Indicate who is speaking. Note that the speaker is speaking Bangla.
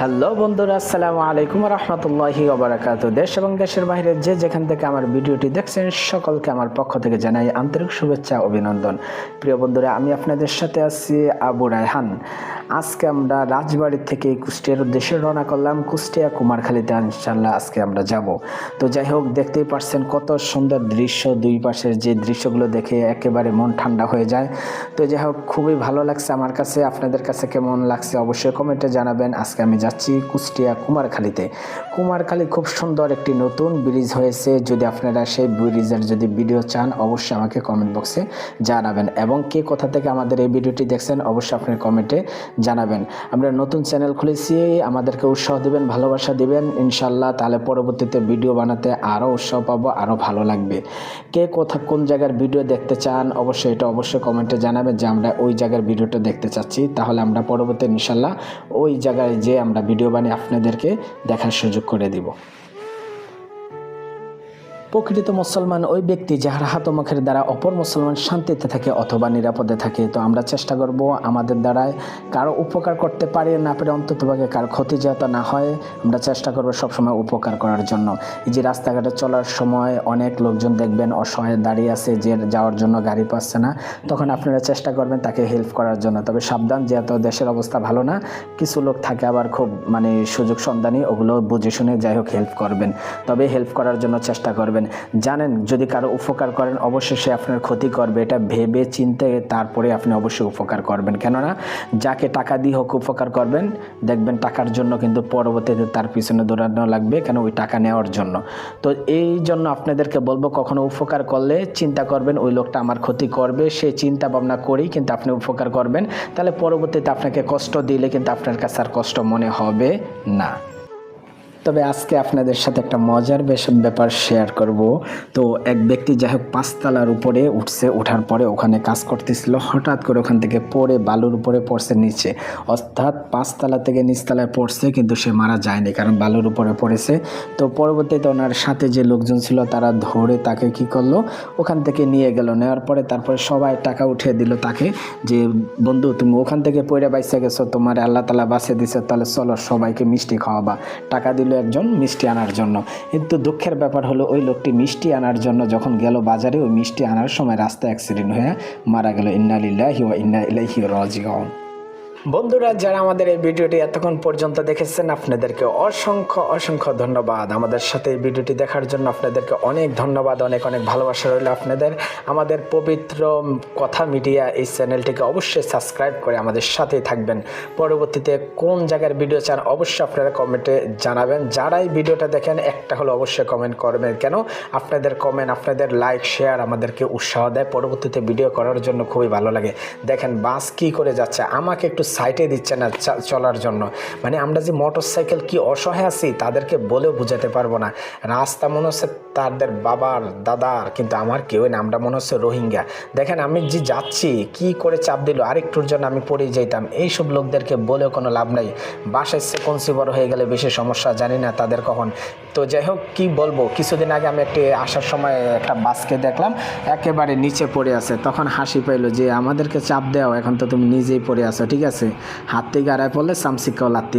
Speaker 1: হ্যালো বন্ধুরা, আসসালামু আলাইকুম রহমতুল্লাহি ওবরাকাত দেশ এবং দেশের বাইরে যে যেখান থেকে আমার ভিডিওটি দেখছেন, সকলকে আমার পক্ষ থেকে জানাই আন্তরিক শুভেচ্ছা, অভিনন্দন। প্রিয় বন্ধুরা, আমি আপনাদের সাথে আছি আবু রায়হান। আজকে আমরা রাজবাড়ি থেকে কুষ্টিয়ার উদ্দেশ্যে রওনা করলাম, কুষ্টিয়া কুমারখালীতে ইনশাল্লাহ আজকে আমরা যাব। তো যাই হোক, দেখতেই পারছেন কত সুন্দর দৃশ্য, দুই পাশের যে দৃশ্যগুলো দেখে একেবারে মন ঠান্ডা হয়ে যায়। তো যাই হোক, খুবই ভালো লাগছে আমার কাছে। আপনাদের কাছে কেমন লাগছে অবশ্যই কমেন্টে জানাবেন। আজকে আমি যাচ্ছি কুষ্টিয়া কুমারখালীতে। কুমারখালী খুব সুন্দর একটি নতুন ব্রিজ হয়েছে। যদি আপনারা সেই ব্রিজের যদি ভিডিও চান, অবশ্যই আমাকে কমেন্ট বক্সে জানাবেন। এবং কে কোথা থেকে আমাদের এই ভিডিওটি দেখছেন, অবশ্যই আপনার কমেন্টে জানাবেন। আমরা নতুন চ্যানেল খুলেছি, আমাদেরকে উৎসাহ দিবেন, ভালোবাসা দিবেন। ইনশাল্লাহ তাহলে পরবর্তীতে ভিডিও বানাতে আরও উৎসাহ পাবো, আরও ভালো লাগবে। কে কোথা কোন জায়গার ভিডিও দেখতে চান, অবশ্যই এটা অবশ্যই কমেন্টে জানাবেন যে আমরা ওই জায়গার ভিডিওটা দেখতে চাচ্ছি। তাহলে আমরা পরবর্তী ইনশাল্লাহ ওই জায়গায় যে আমরা ভিডিও বানিয়ে আপনাদেরকে দেখার সুযোগ করে দিব। প্রকৃত মুসলমান ওই ব্যক্তি যাহার হাত মুখের দ্বারা অপর মুসলমান শান্তিতে থাকে অথবা নিরাপদে থাকে, তো আমরা চেষ্টা করব আমাদের দ্বারায় কারও উপকার করতে পারি না পারে অন্ততভাগে কার ক্ষতি যাতে না হয়, আমরা চেষ্টা করব সবসময় উপকার করার জন্য। এই যে রাস্তাঘাটে চলার সময় অনেক লোকজন দেখবেন অসহায় দাঁড়িয়ে আছে, যে যাওয়ার জন্য গাড়ি পাচ্ছে না, তখন আপনারা চেষ্টা করবেন তাকে হেল্প করার জন্য। তবে সাবধান, যেহেতু দেশের অবস্থা ভালো না, কিছু লোক থাকে আবার খুব মানে সুযোগ সন্ধানী, ওগুলো বুঝে শুনে যাই হোক হেল্প করবেন। তবে হেল্প করার জন্য চেষ্টা করবেন। জানেন, যদি কারও উপকার করেন, অবশ্যই সে আপনার ক্ষতি করবে। এটা ভেবে চিনতে তারপরে আপনি অবশ্যই উপকার করবেন। কেননা, যাকে টাকা দিয়ে হোক উপকার করবেন, দেখবেন টাকার জন্য কিন্তু পরবর্তীতে তার পিছনে দৌড়ানো লাগবে, কেন ওই টাকা নেওয়ার জন্য। তো এই জন্য আপনাদেরকে বলব, কখনো উপকার করলে চিন্তা করবেন, ওই লোকটা আমার ক্ষতি করবে, সে চিন্তা ভাবনা করেই কিন্তু আপনি উপকার করবেন। তাহলে পরবর্তীতে আপনাকে কষ্ট দিলে কিন্তু আপনার কাছে আর কষ্ট মনে হবে না। তবে আজকে আপনাদের সাথে একটা মজার বেশ ব্যাপার শেয়ার করব। তো এক ব্যক্তি যাই হোক পাঁচতলার উপরে উঠছে, ওঠার পরে ওখানে কাজ করতেছিল, হঠাৎ করে ওখান থেকে পড়ে বালুর উপরে পড়ছে নিচে। অর্থাৎ পাঁচতলা থেকে নিচতলায় পড়ছে কিন্তু সে মারা যায়নি কারণ বালুর উপরে পড়েছে। তো পরবর্তীতে ওনার সাথে যে লোকজন ছিল তারা ধরে তাকে কি করল, ওখান থেকে নিয়ে গেল। নেওয়ার পরে তারপরে সবাই টাকা উঠিয়ে দিল তাকে যে, বন্ধু, তুমি ওখান থেকে পড়ে বাইসে গেছো, তোমার আল্লাহ তালা বাসে দিছে, তাহলে চলো সবাইকে মিষ্টি খাওয়াবা। টাকা দিল একজন মিষ্টি আনার জন্য। কিন্তু দুঃখের ব্যাপার হলো, ওই লোকটি মিষ্টি আনার জন্য যখন গেল বাজারে, ওই মিষ্টি আনার সময় রাস্তায় অ্যাক্সিডেন্ট হয়ে মারা গেল। ইন্নালিল্লাহি ওয়া ইন্না ইলাইহি রাজিউন। বন্ধুরা, যারা আমাদের এই ভিডিওটি এতক্ষণ পর্যন্ত দেখেছেন, আপনাদেরকে অসংখ্য অসংখ্য ধন্যবাদ। আমাদের সাথে এই ভিডিওটি দেখার জন্য আপনাদেরকে অনেক ধন্যবাদ, অনেক অনেক ভালোবাসা রইল আপনাদের। আমাদের পবিত্র কথা মিডিয়া এই চ্যানেলটিকে অবশ্যই সাবস্ক্রাইব করে আমাদের সাথেই থাকবেন। পরবর্তীতে কোন জায়গার ভিডিও চান, অবশ্যই আপনারা কমেন্টে জানাবেন। যারাই ভিডিওটা দেখেন, একটা হলো অবশ্যই কমেন্ট করবেন। কেন? আপনাদের কমেন্ট, আপনাদের লাইক, শেয়ার আমাদেরকে উৎসাহ দেয়। পরবর্তীতে ভিডিও করার জন্য খুবই ভালো লাগে। দেখেন বাস কি করে যাচ্ছে? আমাকে একটু সাইটে দিচ্ছে না চলার জন্য। মানে আমরা যে মোটর সাইকেল কি অসহায় আছি, তাদেরকে বলেও বোঝাতে পারব না। রাস্তা মনে হচ্ছে তাদের বাবার, দাদার, কিন্তু আমার কেউ না, আমরা মনে হচ্ছে রোহিঙ্গা। দেখেন, আমি যে যাচ্ছি, কি করে চাপ দিল? আরেকটুর জন্য আমি পড়ে যেতাম এইসব লোকদেরকে বলেও কোনো লাভ নাই। বাসায় সেকন্সি বড় হয়ে গেলে বেশি সমস্যা, জানি না তাদের কখন। তো যাই হোক, কী বলব? কিছুদিন আগে আমি একটি আসার সময় একটা বাসকে দেখলাম, একেবারে নিচে পড়ে আছে। তখন হাসি পাইলো যে, আমাদেরকে চাপ দেওয়া এখন তো তুমি নিজেই পড়ে আছো, ঠিক আছে? হাত থেকে আড়ায় পড়লে সামসিকাও লাত্তি।